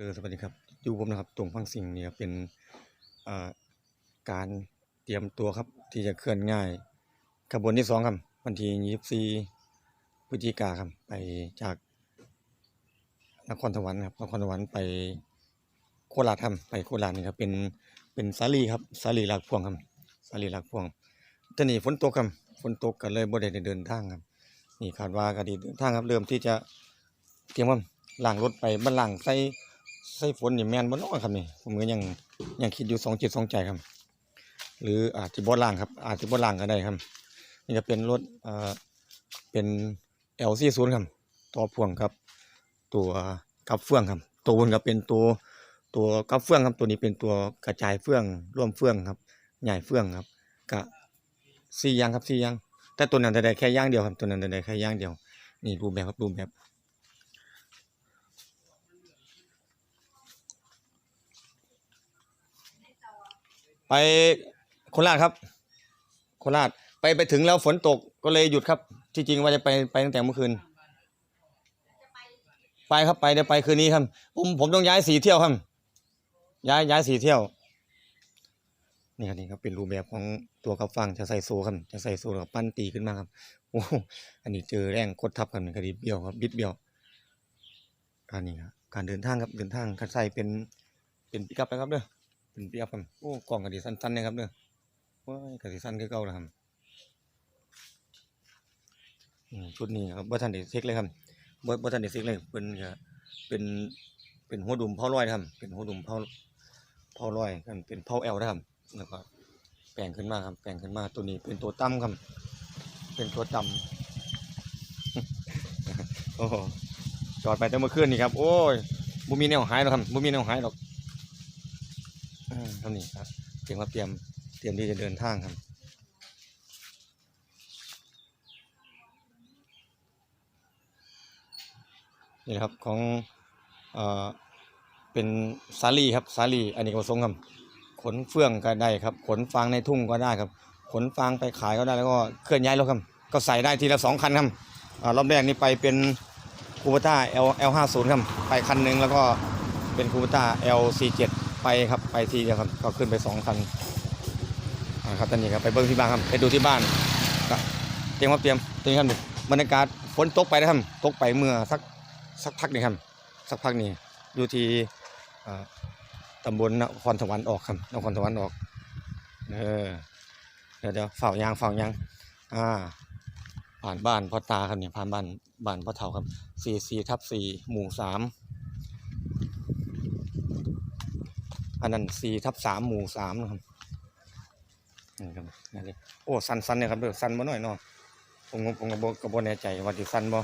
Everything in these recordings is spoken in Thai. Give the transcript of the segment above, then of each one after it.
เดอสวัสดีครับอยู่ผมนะครับตรงพังสิงเนี่ยเป็นการเตรียมตัวครับที่จะเคลื่อนง่ายขบวนที่สองครับวันที่ยี่สิบสี่พฤศจิกาครับไปจากนครสวรรค์ครับนครสวรรค์ไปโคราชครับไปโคราชนี่ครับเป็นเป็นสาลีครับสาลีหลักพวงครับสาลีหลักพวงตอนนี้ฝนตกครับฝนตกกันเลยบ่ได้เดินทางครับนี่คาดว่าก็ดีเดินทางครับเริ่มที่จะเตรียมครับล้างรถไปบ้านล้างใส่ ใส่ฝนนี่แมนบ่น้อยครับนี่ผมก็ยังยังคิดอยู่สองจิตสองใจครับ หรืออาจจะบ่ล้างครับ อาจจะบ่ล้างก็ได้ครับ นี่จะเป็นรถเอ่อเป็น L40 ครับต่อพ่วงครับ ตัวกับเฟืองครับ ตัวบนก็เป็นตัวตัวกับเฟืองครับตัวนี้เป็นตัวกระจายเฟืองร่วมเฟืองครับ ใหญ่เฟืองครับกะสี่ยางครับสี่ยางแต่ตัวนั้นจะได้แค่ย่างเดียวครับตัวนั้นจะได้แค่ย่างเดียว นี่รูปแบบครับรูปแบบ ไปโคราชครับ โคราชไปไปถึงแล้วฝนตกก็เลยหยุดครับ ที่จริงว่าจะไปไปตั้งแต่เมื่อคืน ไปครับไปเดี๋ยวไปคืนนี้ครับ ผมผมต้องย้ายสีเที่ยวครับ ย้ายย้ายสีเที่ยว นี่ครับนี่ครับเป็นรูปแบบของตัวกับฟังจะใส่โซ่ครับจะใส่โซ่แล้วปั้นตีขึ้นมาครับโอ้โหอันนี้เจอแรงกดทับกันคดีเบี้ยวครับบิดเบี้ยวอันนี้ครับการเดินทางครับเดินทางคันใส่เป็นเป็นปิกอัพนะครับเด้อ เป็นเปิกอัพครับโอ้กล่องกระดิสั้นๆนะครับเด้อว้ายกระดิสั้นคือเก่าแล้วครับชุดนี้ครับบ่ทันได้เช็คเลยครับบ่บ่ทันได้เช็คเลยเป็นเป็นเป็นหัวดุมเผาลอยครับเป็นหัวดุมเผาเผาลอยกันเป็นเผาแอลนะครับแล้วก็แปลงขึ้นมาครับ แปลงขึ้นมาตัวนี้เป็นตัวตั้มครับ เป็นตัวต่ำโอ้จอดไปแต่เมื่อคืนนี่ครับ โอ้ยบุมีแนวหายหรอกครับบุมีแนวหายหรอก เท่านี้ครับเตรียมมาเตรียมเตรียมที่จะเดินทางครับนี่ครับของเอ่อเป็นสาลีครับสาลีอันนี้ก็ทรงครับขนเฟื่องก็ได้ครับ ขนฟางในทุ่งก็ได้ครับ ขนฟางไปขายก็ได้แล้วก็เคลื่อนย้ายรถครับ ก็ใส่ได้ทีละสองคันครับรอบแรกนี่ไปเป็นคูปต้า L L 5 0ครับ ไปคันหนึ่งแล้วก็เป็นคูปต้า L 4 7ไปครับ ไปทีเดียวครับก็ขึ้นไปสองคันอ่าครับตอนนี้ครับไปเบิ้งที่บ้านครับไปดูที่บ้านเตรียมครับเตรียมตรียมครับบรรยากาศฝนตกไปนะครับตกไปเมื่อสักสักพักนี่ครับสักพักนี้อยู่ที่อ่าตำบลนครสวรรค์ออกครับนครสวรรค์ออกเออเดี๋ยวเดี๋ยวเฝ้ายางเฝ้ายางอ่าผ่านบ้านพ่อตาครับเนี่ยผ่านบ้านบ้านพ่อเฒ่าครับสี่สี่ทับสี่หมู่สาม อันนั้นสี่ทับสามหมู่สามนะครับนี่ครับนั่เลยโอ้สันสันเนี่ยครับเด้อสันมาหน่อยเนาะผมผมก็บ่ก็บ่แน่ใจว่าสิสันบ่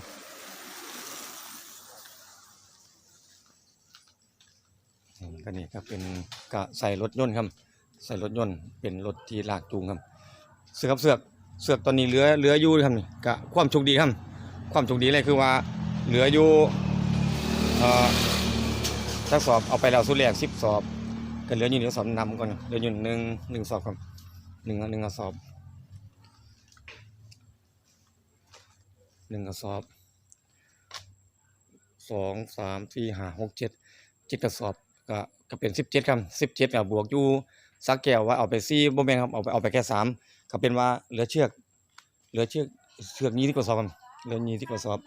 ก็นี่ก็เป็นก็ใส่รถยนต์ครับ ใส่รถยนต์เป็นรถที่ลากจูงครับ เสือกเสือกเสือกตอนนี้เหลือเหลืออยู่ครับนี่ก็ความโชคดีครับ ความโชคดีเลยคือว่าเหลืออยู่เอ่อถ้าสอบเอาไปแล้วสุดแรกสิบสอบ ก็เหลืออยู่หนึ่งสอบนำก่อนเหลืออยู่หนึ่งหนึ่งสอบครับหนึ่งหนึ่งกระสอบหนึ่งกระสอบสองสามสี่ห้าหกเจ็ดเจ็ดกระสอบก็ก็เป็นสิบเจ็ดครับสิบเจ็ดกับบวกอยู่สักแก้วว่าเอาไปซี่บ่แม่นครับเอาไปเอาไปแค่สามก็เป็นว่าเหลือเชือก เหลือเชือกเชือกยี่ที่กระสอบเหลือยี่ที่กระสอบ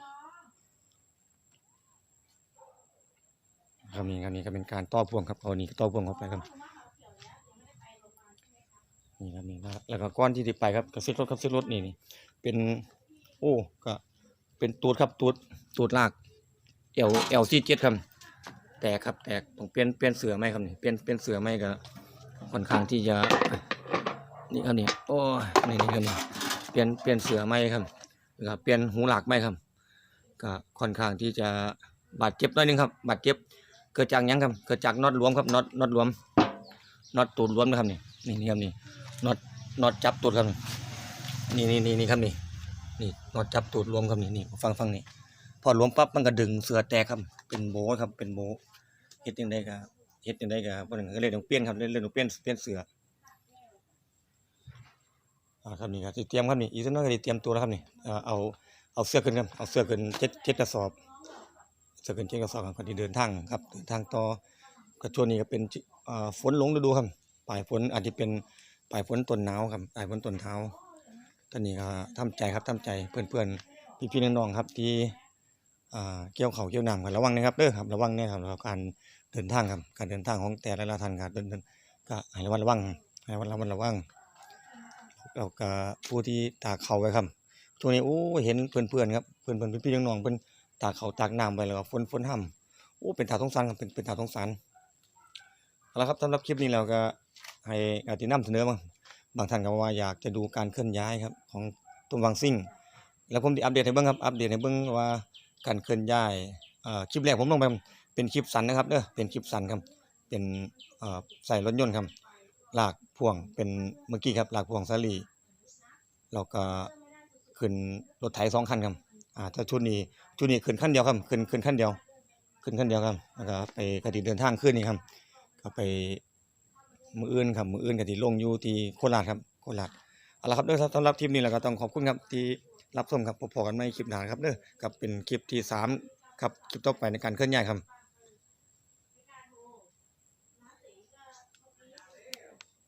ครับนี่ครับนี่ก็เป็นการต่อพ่วงครับเอานี่ต่อพ่วงเข้าไปครับนี่ครับนี่ครับแล้วก็ก้อนที่ติดไปครับกระซิบรถครับซิบรถนี่นี่เป็น โอ้ก็เป็นตูดครับตูดตูดลากเอลเอลซีเจ็ดครับแตกครับแตกต้องเปลี่ยนเปลี่ยนเสือไหมครับนี่เปลี่ยนเปลี่ยนเสือไหมก็ค่อนข้างที่จะนี่ครับนี่โอ้ยนี่นี่ครับนี่เปลี่ยนเปลี่ยนเสือไหมครับก็เปลี่ยนหูหลักไหมครับ ก็ค่อนข้างที่จะบาดเจ็บหน้อยนึงครับบาดเจ็บ เกิดจากยังครับ เกิดจากน็อตรวมครับน็อตน็อตรวมน็อตตูดรวมนะครับนี่นี่นี่ครับนี่น็อตน็อตจับตูดครับนี่นี่นี่นี่ครับนี่นี่น็อตจับตูดรวมครับนี่นี่ฟังฟังนี่พอรวมปั๊บมันก็ดึงเสือแตกครับ เป็นโบครับเป็นโบเฮ็ดยังไงก็เฮ็ดยังไงก็บ่นึงก็เลยต้องเปลี่ยนครับเลยเลยต้องเปลี่ยนเปลี่ยนเสืออ่าครับนี่ครับเตรียมครับนี่อีกสักหน่อยก็เตรียมตัวแล้วครับนี่เอาเอาเสื้อขึ้นครับเอาเสื้อขึ้นเจ็ดเจ็ดกระสอบ จะเป็นเจ้าสอบคนที่เดินทางครับเดินทางต่อก็ช่วงนี้ก็เป็นฝนหลงฤดูครับปลายฝนอาจจะเป็นปลายฝนต้นหนาวครับปลายฝนต้นเท้าตอนนี้ก็ทำใจครับทำใจเพื่อนๆพี่ๆน้องๆครับที่อ่าเกี่ยวเขาเกี่ยวน้ำกันระวังนะครับเด้อครับระวังเนี่ยครับการเดินทางครับการเดินทางของแต่ละท่านครับเดินก็ให้ระวังระวังให้ระวังระวังระวังแล้วก็ผู้ที่ตากเขาไว้ครับช่วงนี้โอ้เห็นเพื่อนๆครับเพื่อนๆพี่ๆน้องๆเพิ่อน ตากเขาตากน้ำไปแล้วก็ฝนฝนห้ำโอ้เป็นตาสงสารครับเป็นเป็นตาสงสารเอาละครับสำหรับคลิปนี้เราก็ให้อาตินำเสนอมาบางท่านก็ว่าอยากจะดูการเคลื่อนย้ายครับของตุ้มวังซิ่ง แล้วผมได้อัปเดตให้เบิ่งครับอัปเดตให้เบิ่งว่าการเคลื่อนย้ายคลิปแรกผมลงไปเป็นคลิปสันนะครับเด้อเป็นคลิปสันครับเป็นใส่รถยนต์ครับหลากพ่วงเป็นเมื่อกี้ครับหลากพ่วงสาลีแล้วก็ขึ้นรถไถสองคันครับ อ่าถ้าชุดนี้ชุดนี้ขึ้นขั้นเดียวครับขึ้นขึ้นขั้นเดียว ขึ้นขั้นเดียวครับแล้วก็ไปกติเดินทางขึ้นนี่ครับก็ไปมืออื่นครับมืออื่นกติลงอยู่ที่โคราชครับโคราชเอาละครับเด้อสำหรับทีมนี้เราก็ต้องขอบคุณครับที่รับชมครับพบกันใหม่คลิปหน้าครับเด้อกับเป็นคลิปที่สามครับคลิปต่อไปในการเคลื่อนย้ายครับ